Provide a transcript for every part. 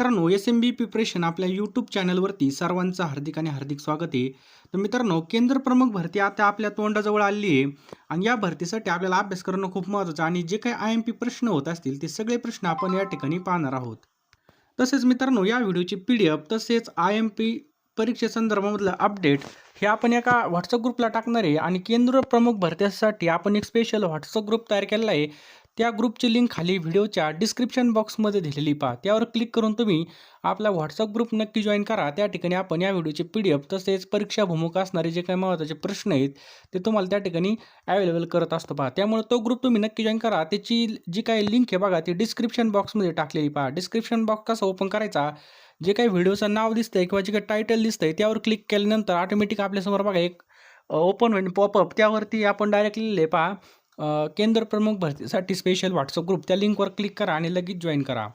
मित्रांनो S M B preparation आपल्या YouTube चॅनलवरती सर्वांचं हार्दिक आणि हार्दिक स्वागत आहे. तर मित्रांनो केंद्र प्रमुख भरती आता आपल्या तोंडाजवळ आली आहे आणि या भरतीसाठी आपल्याला अभ्यास करणं खूप महत्त्वाचं आणि जे काही आय एम पी प्रश्न होत असतील ते सगळे प्रश्न आपण या ठिकाणी पाहणार आहोत. तसेच मित्रांनो या व्हिडिओची पी डी एफ तसेच आय एम पी परीक्षेसंदर्भामधलं अपडेट हे आपण एका व्हॉट्सअप ग्रुपला टाकणार आहे आणि केंद्र प्रमुख भरतीसाठी आपण एक स्पेशल व्हॉट्सअप ग्रुप तयार केलेला आहे. त्या ग्रुपची लिंक खाली व्हिडिओच्या डिस्क्रिप्शन बॉक्समध्ये दिलेली पहा. त्यावर क्लिक करून तुम्ही आपला व्हॉट्सअप ग्रुप नक्की जॉईन करा. त्या ठिकाणी आपण या व्हिडिओचे पी डी एफ तसेच परीक्षा भूमुख असणारे जे काही महत्त्वाचे प्रश्न आहेत ते तुम्हाला त्या ठिकाणी अवेलेबल करत असतो पहा. त्यामुळे तो ग्रुप तुम्ही नक्की जॉईन करा. त्याची जी काही लिंक आहे बघा ती डिस्क्रिप्शन बॉक्समध्ये टाकलेली पहा. डिस्क्रिप्शन बॉक्स कसा ओपन करायचा जे काही व्हिडिओचं नाव दिसतंय किंवा जे काही टायटल दिसतंय त्यावर क्लिक केल्यानंतर ऑटोमॅटिक आपल्यासमोर बघा एक ओपन होईल पॉपअप त्यावरती आपण डायरेक्ट लिहिले पहा. केंद्रप्रमुख केंद्र प्रमुख भरतीसाठी स्पेशल व्हॉट्सअप ग्रुप त्या लिंकवर क्लिक करा आणि लगेच जॉईन करा.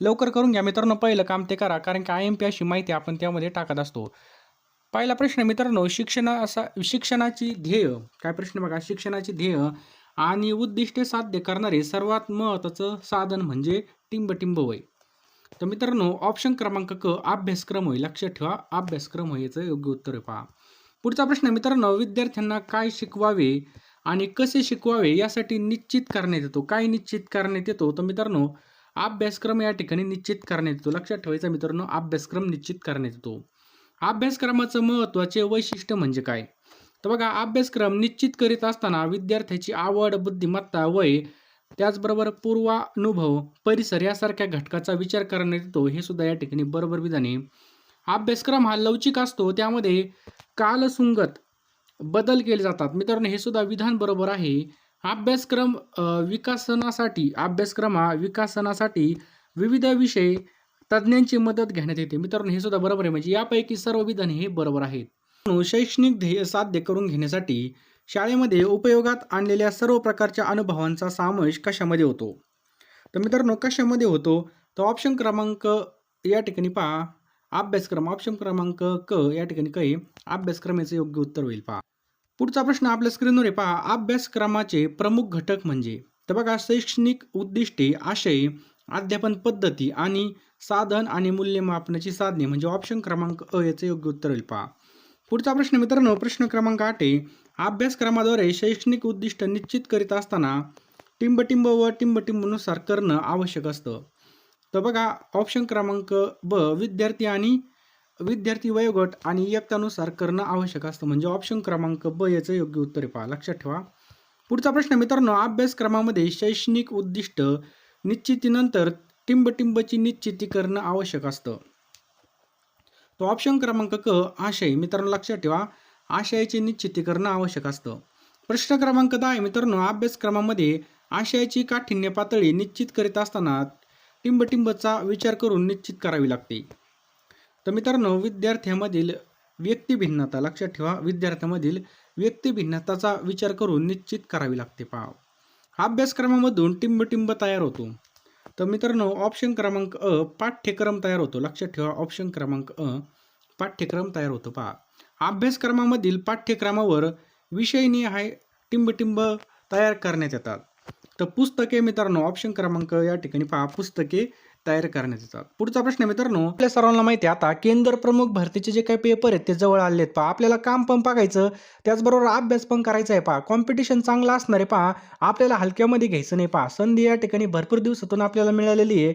लवकर करून घ्या मित्रांनो पहिलं काम ते करा कारण की आय एम पी अशी माहिती आपण त्यामध्ये टाकत असतो. पहिला प्रश्न मित्रांनो शिक्षणा असा शिक्षणाची ध्येय काय प्रश्न बघा शिक्षणाची ध्येय आणि उद्दिष्टे साध्य करणारे सर्वात महत्त्वाचं साधन म्हणजे टिंबटिंब वय. तर मित्रांनो ऑप्शन क्रमांक क अभ्यासक्रम होय लक्षात ठेवा अभ्यासक्रम होय याचं योग्य उत्तर आहे पहा. पुढचा प्रश्न मित्रांनो विद्यार्थ्यांना काय शिकवावे? आणि कसे शिकवावे यासाठी निश्चित करण्यात येतो. काय निश्चित करण्यात येतो? तर मित्रांनो अभ्यासक्रम या ठिकाणी निश्चित करण्यात येतो. लक्षात ठेवायचा मित्रांनो अभ्यासक्रम निश्चित करण्यात येतो. अभ्यासक्रमाचं महत्त्वाचे वैशिष्ट्य म्हणजे काय? तर बघा अभ्यासक्रम निश्चित करीत असताना विद्यार्थ्याची आवड बुद्धिमत्ता वय त्याचबरोबर पूर्वानुभव परिसर यासारख्या घटकाचा विचार करण्यात येतो. हे सुद्धा या ठिकाणी बरोबर विधान आहे. अभ्यासक्रम हा लवचिक असतो. त्यामध्ये कालसुंगत बदल केले जातात. मित्रांनो हे सुद्धा विधान बरोबर आहे. अभ्यासक्रम विकासनासाठी अभ्यासक्रम हा विकासनासाठी विविध विषय तज्ज्ञांची मदत घेण्यात येते. मित्रांनो हे सुद्धा बरोबर आहे. म्हणजे यापैकी सर्व विधाने हे बरोबर आहेत. शैक्षणिक ध्येय साध्य करून घेण्यासाठी शाळेमध्ये उपयोगात आणलेल्या सर्व प्रकारच्या अनुभवांचा समावेश कशामध्ये होतो? तर मित्रांनो कशामध्ये होतो? तर ऑप्शन क्रमांक या ठिकाणी पहा. अभ्यासक्रम ऑप्शन क्रमांक क या ठिकाणी काही अभ्यासक्रमाचं योग्य उत्तर होईल. पहा. पुढचा प्रश्न आपल्या स्क्रीनवर आहे. पहा. अभ्यासक्रमाचे प्रमुख घटक म्हणजे? तर बघा शैक्षणिक उद्दिष्टे आशय अध्यापन पद्धती आणि साधन आणि मूल्यमापनाची साधने म्हणजे ऑप्शन क्रमांक अ याचं योग्य उत्तर होईल. पहा. पुढचा प्रश्न मित्रांनो प्रश्न क्रमांक आठ आहे. अभ्यासक्रमाद्वारे शैक्षणिक उद्दिष्ट निश्चित करीत असताना टिंबटिंब व टिंबटिंबनुसार करणं आवश्यक असतं. तर बघा ऑप्शन क्रमांक ब विद्यार्थी आणि विद्यार्थी वयोगट आणि इयत्तानुसार करणं आवश्यक असतं. म्हणजे ऑप्शन क्रमांक ब याचं योग्य उत्तर पहा. लक्षात ठेवा. पुढचा प्रश्न मित्रांनो अभ्यासक्रमामध्ये शैक्षणिक उद्दिष्ट निश्चितीनंतर टिंबटिंबची निश्चिती करणं आवश्यक असतं. तो ऑप्शन क्रमांक क आशय. मित्रांनो लक्षात ठेवा. आशयाचे निश्चिती करणं आवश्यक असतं. प्रश्न क्रमांक दहा मित्रांनो अभ्यासक्रमामध्ये आशयाची काठिण्य पातळी निश्चित करीत असताना टिंबटिंबचा विचार करून निश्चित करावी लागते. तर मित्रांनो विद्यार्थ्यामधील व्यक्तिभिन्नता लक्षात ठेवा. विद्यार्थ्यामधील व्यक्तिभिन्नताचा विचार करून निश्चित करावी लागते. पहा अभ्यासक्रमामधून टिंबटिंब तयार होतो. तर मित्रांनो ऑप्शन क्रमांक अ पाठ्यक्रम तयार होतो. लक्षात ठेवा ऑप्शन क्रमांक अ पाठ्यक्रम तयार होतो. पहा. अभ्यासक्रमामधील पाठ्यक्रमावर विषयनिहाय टिंबटिंब तयार करण्यात येतात. तर पुस्तके मित्रांनो ऑप्शन क्रमांक या ठिकाणी पहा पुस्तके तयार करण्यात येतात. पुढचा प्रश्न मित्रांनो आपल्या सर्वांना माहिती आहे आता केंद्र प्रमुख भरतीचे जे काही पेपर आहेत ते जवळ आले आहेत पहा. आपल्याला काम पण बघायचं त्याचबरोबर अभ्यास पण करायचा आहे पहा. कॉम्पिटिशन चांगलं असणार आहे पहा. आपल्याला हलक्यामध्ये घ्यायचं नाही पहा. संधी या ठिकाणी भरपूर दिवसातून आपल्याला मिळालेली आहे.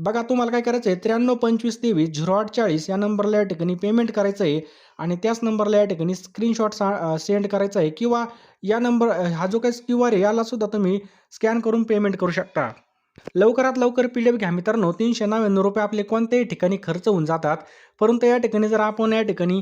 बघा तुम्हाला काय करायचं आहे त्र्याण्णव पंचवीस तेवीस झिरो आठ चाळीस या नंबरला या ठिकाणी पेमेंट करायचं आहे आणि त्याच नंबरला या ठिकाणी स्क्रीनशॉट सा सेंड करायचा आहे किंवा या नंबर हा जो काही क्यू आर आहे यालासुद्धा तुम्ही स्कॅन करून पेमेंट करू शकता. लवकरात लवकर पी डी एफ घ्या मित्रांनो. तीनशे नव्याण्णव रुपये आपले कोणत्याही ठिकाणी खर्च होऊन जातात. परंतु या ठिकाणी जर आपण या ठिकाणी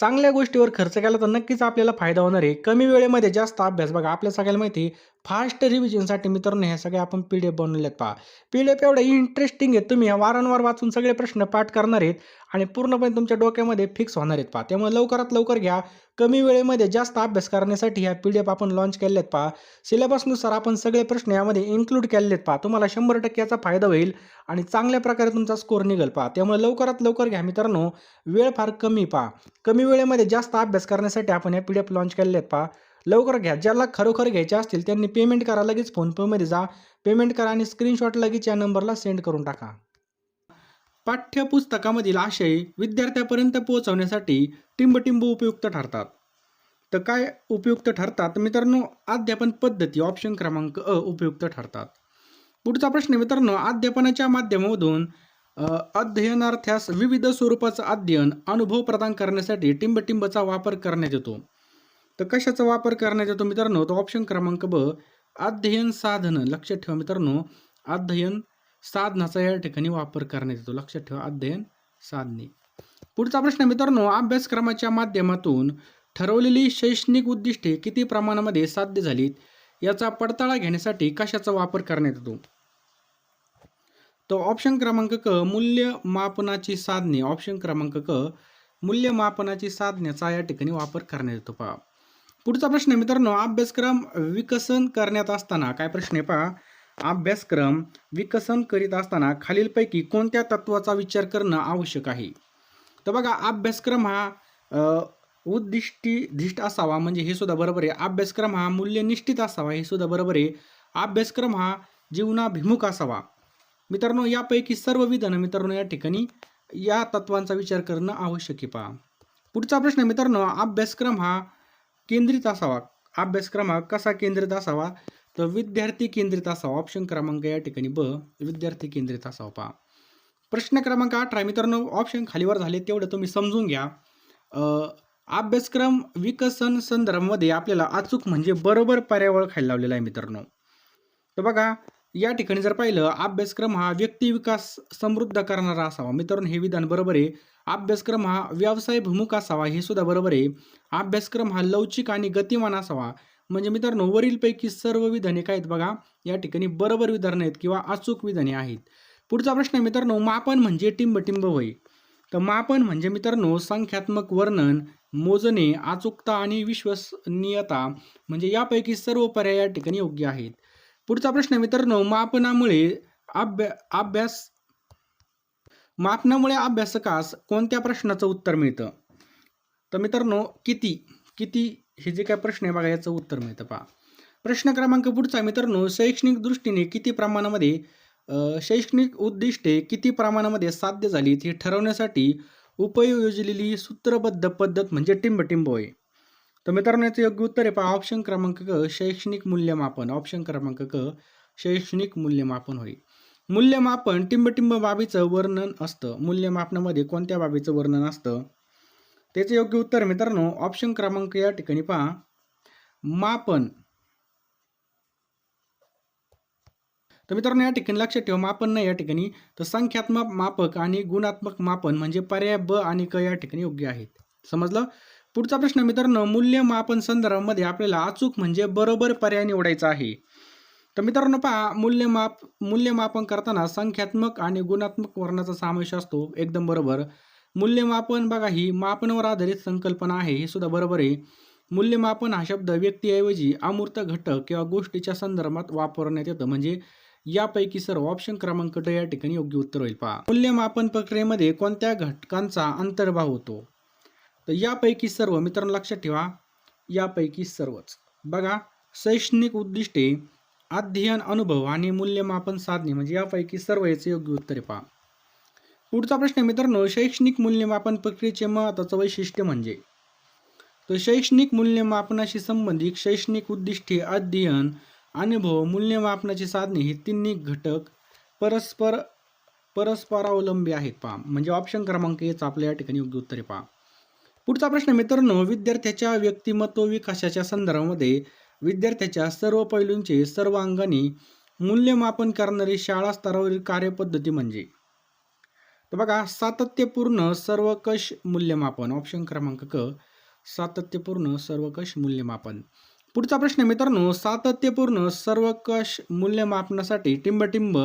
चांगल्या गोष्टीवर खर्च केला तर नक्कीच आपल्याला फायदा होणार आहे. कमी वेळेमध्ये जास्त अभ्यास बघा. आपल्या सगळ्याला माहिती आहे फास्ट रिव्हिजनसाठी मित्रांनो हे सगळे आपण पी डी एफ बनवलेत पहा. पी डी एफ एवढं इंटरेस्टिंग आहे. तुम्ही वारंवार वाचून सगळे प्रश्न पाठ करणार आहेत. आणि पूर्णपणे तुमच्या डोक्यामध्ये फिक्स होणार आहेत पहा. त्यामुळे लवकरात लवकर घ्या. कमी वेळेमध्ये जास्त अभ्यास करण्यासाठी ह्या पी डी एफ आपण लॉन्च केलेत पहा. सिलेबसनुसार आपण सगळे प्रश्न यामध्ये इन्क्लूड केलेत पहा. तुम्हाला शंभर टक्क्याचा फायदा होईल आणि चांगल्या प्रकारे तुमचा स्कोर निघेल पहा. त्यामुळे लवकरात लवकर घ्या मित्रांनो. वेळ फार कमी पहा. कमी वेळेमध्ये जास्त अभ्यास करण्यासाठी आपण या पी डी एफ लॉन्च केलेले आहेत पहा. लवकर घ्या. ज्याला खरोखर घ्यायचे असतील त्यांनी पेमेंट करा. लगेच फोनपेमध्ये जा. पेमेंट करा आणि स्क्रीनशॉट लगेच या नंबरला सेंड करून टाका. पाठ्यपुस्तकामधील आशय विद्यार्थ्यापर्यंत पोहोचवण्यासाठी टिंबटिंब उपयुक्त ठरतात. तर काय उपयुक्त ठरतात? मित्रांनो अध्यापन पद्धती ऑप्शन क्रमांक अ उपयुक्त ठरतात. पुढचा प्रश्न मित्रांनो अध्यापनाच्या माध्यमामधून अध्ययनार्थ्यास विविध स्वरूपाचं अध्ययन अनुभव प्रदान करण्यासाठी टिंबटिंबचा वापर करण्यात येतो. तर कशाचा वापर करण्यात येतो मित्रांनो? तो ऑप्शन क्रमांक ब अध्ययन साधनं. लक्षात ठेवा मित्रांनो. अध्ययन साधनाचा या ठिकाणी वापर करण्यात येतो. लक्षात ठेवा अध्ययन साधने. पुढचा प्रश्न मित्रांनो अभ्यासक्रमाच्या माध्यमातून ठरवलेली शैक्षणिक उद्दिष्टे किती प्रमाणामध्ये साध्य झालीत? याचा पडताळा घेण्यासाठी कशाचा वापर करण्यात येतो? तो ऑप्शन क्रमांक क मूल्यमापनाची साधने. ऑप्शन क्रमांक क मूल्यमापनाची साधण्याचा या ठिकाणी वापर करण्यात येतो. पहा. पुढचा प्रश्न मित्रांनो अभ्यासक्रम विकसन करण्यात असताना काय प्रश्न आहे पहा? अभ्यासक्रम विकसन करीत असताना खालीलपैकी कोणत्या तत्वाचा विचार करणं आवश्यक आहे? तर बघा अभ्यासक्रम हा उद्दिष्टीधिष्ट असावा म्हणजे हे सुद्धा बरोबर आहे. अभ्यासक्रम हा मूल्यनिष्ठित असावा हे सुद्धा बरोबर आहे. अभ्यासक्रम हा जीवनाभिमुख असावा. मित्रांनो यापैकी सर्व विधानं मित्रांनो या ठिकाणी या तत्वांचा विचार करणं आवश्यक आहे पहा. पुढचा प्रश्न मित्रांनो अभ्यासक्रम हा केंद्रित असावा. अभ्यासक्रम हा कसा केंद्रित असावा? तर विद्यार्थी केंद्रित असावा. ऑप्शन क्रमांक या ठिकाणी ब विद्यार्थी केंद्रित असावा पहा. प्रश्न क्रमांक अठरा मित्रांनो ऑप्शन खालीवर झाले तेवढं तुम्ही समजून घ्या. अभ्यासक्रम विकसन संदर्भामध्ये आपल्याला अचूक म्हणजे बरोबर पर्यावरण खायला लावलेला आहे मित्रांनो. तर बघा या ठिकाणी जर पाहिलं अभ्यासक्रम हा व्यक्ती विकास समृद्ध करणारा असावा. मित्रांनो हे विधान बरोबर आहे. अभ्यासक्रम हा व्यवसाय भूमुख असावा हे सुद्धा बरोबर आहे. अभ्यासक्रम हा लवचिक आणि गतिमान असावा. म्हणजे मित्रांनो वरीलपैकी सर्व विधाने काय आहेत बघा या ठिकाणी बरोबर विधाने आहेत किंवा अचूक विधाने आहेत. पुढचा प्रश्न आहे मित्रांनो मापन म्हणजे टिंबटिंब होय. तर मापन म्हणजे मित्रांनो संख्यात्मक वर्णन मोजणे अचूकता आणि विश्वसनीयता म्हणजे यापैकी सर्व पर्याय या ठिकाणी योग्य आहेत. पुढचा प्रश्न आहे मित्रांनो मापनामुळे अभ्या अभ्यास मापनामुळे अभ्यासकास कोणत्या प्रश्नाचं उत्तर मिळतं? तर मित्रांनो किती किती हे जे काय प्रश्न आहे बघा याचं उत्तर मिळतं पहा. प्रश्न क्रमांक पुढचा मित्रांनो शैक्षणिक दृष्टीने किती प्रमाणामध्ये शैक्षणिक उद्दिष्टे किती प्रमाणामध्ये साध्य झालीत हे ठरवण्यासाठी उपयोजलेली सूत्रबद्ध पद्धत म्हणजे टिंबटिंब होय. तर मित्रांनो याचं योग्य उत्तर आहे पहा ऑप्शन क्रमांक क शैक्षणिक मूल्यमापन. ऑप्शन क्रमांक क शैक्षणिक मूल्यमापन होय. मूल्यमापन टिंबटिंब बाबीचं वर्णन असतं. मूल्यमापनामध्ये कोणत्या बाबीचं वर्णन असतं? त्याचं योग्य उत्तर मित्रांनो ऑप्शन क्रमांक या ठिकाणी पहा. मापन. तर मित्रांनो या ठिकाणी लक्षात ठेवा मापन नाही या ठिकाणी. तर संख्यात्मक मापक आणि गुणात्मक मापन म्हणजे पर्याय ब आणि क या ठिकाणी योग्य आहेत. समजलं? पुढचा प्रश्न मित्रांनो मूल्यमापन संदर्भामध्ये आपल्याला अचूक म्हणजे बरोबर पर्याय निवडायचा आहे. तर मित्रांनो पहा मूल्यमाप मूल्यमापन करताना संख्यात्मक आणि गुणात्मक वर्णाचा समावेश असतो एकदम बरोबर. मूल्यमापन बघा ही मापनावर आधारित संकल्पना आहे हे सुद्धा बरोबर आहे. मूल्यमापन हा शब्द व्यक्तीऐवजी अमूर्त घटक किंवा गोष्टीच्या संदर्भात वापरण्यात येतं. म्हणजे यापैकी सर्व ऑप्शन क्रमांक ड या ठिकाणी योग्य उत्तर होईल. पहा. मूल्यमापन प्रक्रियेमध्ये कोणत्या घटकांचा अंतर्भाव होतो? तर यापैकी सर्व मित्रांनो लक्षात ठेवा. यापैकी सर्वच. बघा शैक्षणिक उद्दिष्टे अध्ययन अनुभव आणि मूल्यमापन साधने. म्हणजे यापैकी सर्व याचे योग्य उत्तर आहे. पहा. पुढचा प्रश्न आहे मित्रांनो शैक्षणिक मूल्यमापन प्रक्रियेचे महत्त्वाचं वैशिष्ट्य म्हणजे? तर शैक्षणिक मूल्यमापनाशी संबंधित शैक्षणिक उद्दिष्टे अध्ययन अनुभव मूल्यमापनाची साधने हे तिन्ही घटक परस्पर परस्परावलंबी आहेत पहा. म्हणजे ऑप्शन क्रमांक हेच आपल्या या ठिकाणी योग्य उत्तर आहे पहा. पुढचा प्रश्न मित्रांनो विद्यार्थ्याच्या व्यक्तिमत्व विकासाच्या संदर्भामध्ये विद्यार्थ्याच्या सर्व पैलूंचे सर्व अंगाने मूल्यमापन करणारी शाळा स्तरावरील कार्यपद्धती म्हणजे? तर बघा सातत्यपूर्ण सर्वकष मूल्यमापन ऑप्शन क्रमांक क सातत्यपूर्ण सर्वकष मूल्यमापन. पुढचा प्रश्न मित्रांनो सातत्यपूर्ण सर्वकष मूल्यमापनासाठी टिंबटिंब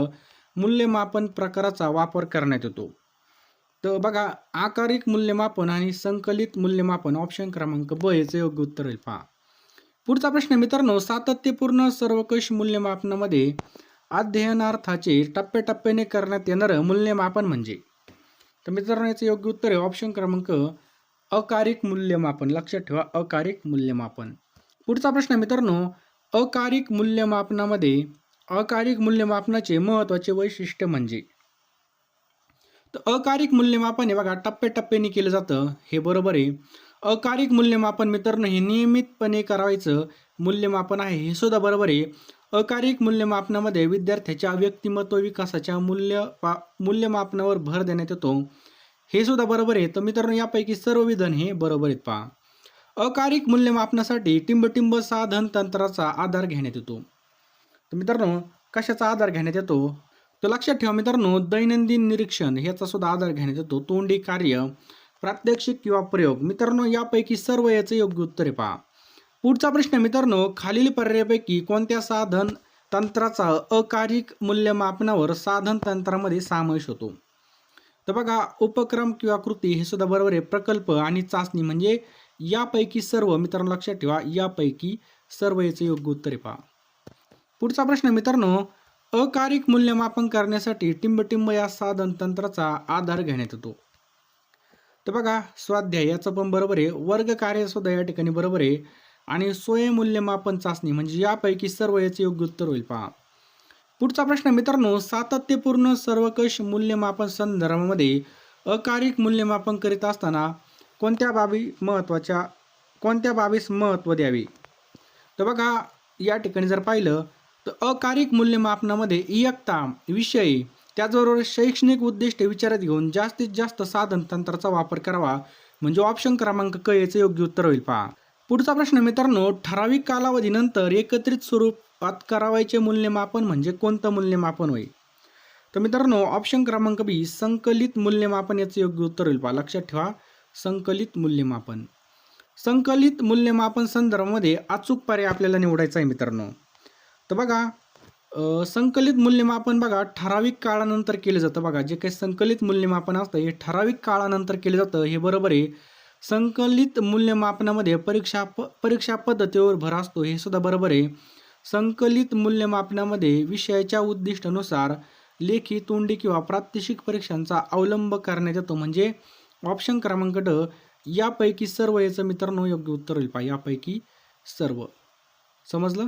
मूल्यमापन प्रकाराचा वापर करण्यात येतो. तर बघा आकारिक मूल्यमापन आणि संकलित मूल्यमापन ऑप्शन क्रमांक ब याचं योग्य उत्तर येईल पहा. पुढचा प्रश्न मित्रांनो सातत्यपूर्ण सर्वकष मूल्यमापनामध्ये अध्ययनार्थाचे टप्प्याटप्प्याने करण्यात येणारं मूल्यमापन म्हणजे? तर मित्रांनो याचं योग्य उत्तर आहे. ऑप्शन क्रमांक अकारिक मूल्यमापन. लक्षात ठेवा अकारिक मूल्यमापन. पुढचा प्रश्न मित्रांनो अकारिक मूल्यमापनामध्ये अकारिक मूल्यमापनाचे महत्त्वाचे वैशिष्ट्य म्हणजे? तर अकारिक मूल्यमापन हे बघा टप्प्याटप्प्याने केलं जातं. हे बरोबर आहे. अकारिक मूल्यमापन मित्रांनो हे नियमितपणे करायचं मूल्यमापन आहे. हे सुद्धा बरोबर आहे. अकारिक मूल्यमापनामध्ये विद्यार्थ्याच्या व्यक्तिमत्व विकासाच्या मूल्य पा मूल्यमापनावर भर देण्यात येतो. हे सुद्धा बरोबर आहे. तर मित्रांनो यापैकी सर्व विधान हे बरोबर आहेत पहा. अकारिक मूल्यमापनासाठी टिंबटिंब साधन तंत्राचा आधार घेण्यात येतो. तर मित्रांनो कशाचा आधार घेण्यात येतो? तर लक्षात ठेवा मित्रांनो दैनंदिन निरीक्षण ह्याचा सुद्धा आधार घेण्यात येतो. तोंडी कार्य प्रात्यक्षिक किंवा प्रयोग. मित्रांनो यापैकी सर्व याचं योग्य उत्तर आहे पहा. पुढचा प्रश्न मित्रांनो खालील पर्यायापैकी कोणत्या साधन तंत्राचा अकारिक मूल्यमापनावर साधन तंत्रामध्ये समावेश होतो? तर बघा उपक्रम किंवा कृती हे सुद्धा बरोबर आहे. प्रकल्प आणि चाचणी म्हणजे यापैकी सर्व मित्रांनो लक्षात ठेवा यापैकी सर्व याचं योग्य उत्तर पहा. पुढचा प्रश्न मित्रांनो अकारिक मूल्यमापन करण्यासाठी टिंबटिंब या साधन तंत्राचा आधार घेण्यात येतो. तर बघा स्वाध्याय याचं पण बरोबर आहे. वर्ग कार्य सुद्धा या ठिकाणी बरोबर आहे. आणि स्वयंमूल्यमापन चाचणी म्हणजे यापैकी सर्व याचे योग्य उत्तर होईल पहा. पुढचा प्रश्न मित्रांनो सातत्यपूर्ण सर्वकष मूल्यमापन संदर्भामध्ये अकारिक मूल्यमापन करीत असताना कोणत्या बाबी महत्त्वाच्या कोणत्या बाबीस महत्त्व द्यावे? तर बघा या ठिकाणी जर पाहिलं तर अकारिक मूल्यमापनामध्ये इयत्ता विषय त्याचबरोबर शैक्षणिक उद्दिष्टे विचारात घेऊन जास्तीत जास्त साधन तंत्राचा वापर करावा म्हणजे ऑप्शन क्रमांक क याचं योग्य उत्तर होईल पहा. पुढचा प्रश्न मित्रांनो ठराविक कालावधीनंतर एकत्रित स्वरूपात करावायचे मूल्यमापन म्हणजे कोणतं मूल्यमापन होईल तर मित्रांनो ऑप्शन क्रमांक बी संकलित मूल्यमापन याचं योग्य उत्तर होईल पहा. लक्षात ठेवा संकलित मूल्यमापन. संकलित मूल्यमापन संदर्भामध्ये अचूक पर्याय आपल्याला निवडायचा आहे मित्रांनो. तर बघा संकलित मूल्यमापन बघा ठराविक काळानंतर केलं जातं बघा. जे काही संकलित मूल्यमापन असतं हे ठराविक काळानंतर केलं जातं हे बरोबर आहे. संकलित मूल्यमापनामध्ये परीक्षा प परीक्षा पद्धतीवर भर असतो हे सुद्धा बरोबर आहे. संकलित मूल्यमापनामध्ये विषयाच्या उद्दिष्टानुसार लेखी तोंडी किंवा प्रात्यक्षिक परीक्षांचा अवलंब करण्यात येतो. म्हणजे ऑप्शन क्रमांक ड यापैकी सर्व याचं मित्रांनो योग्य उत्तर होईल पहा यापैकी सर्व. समजलं?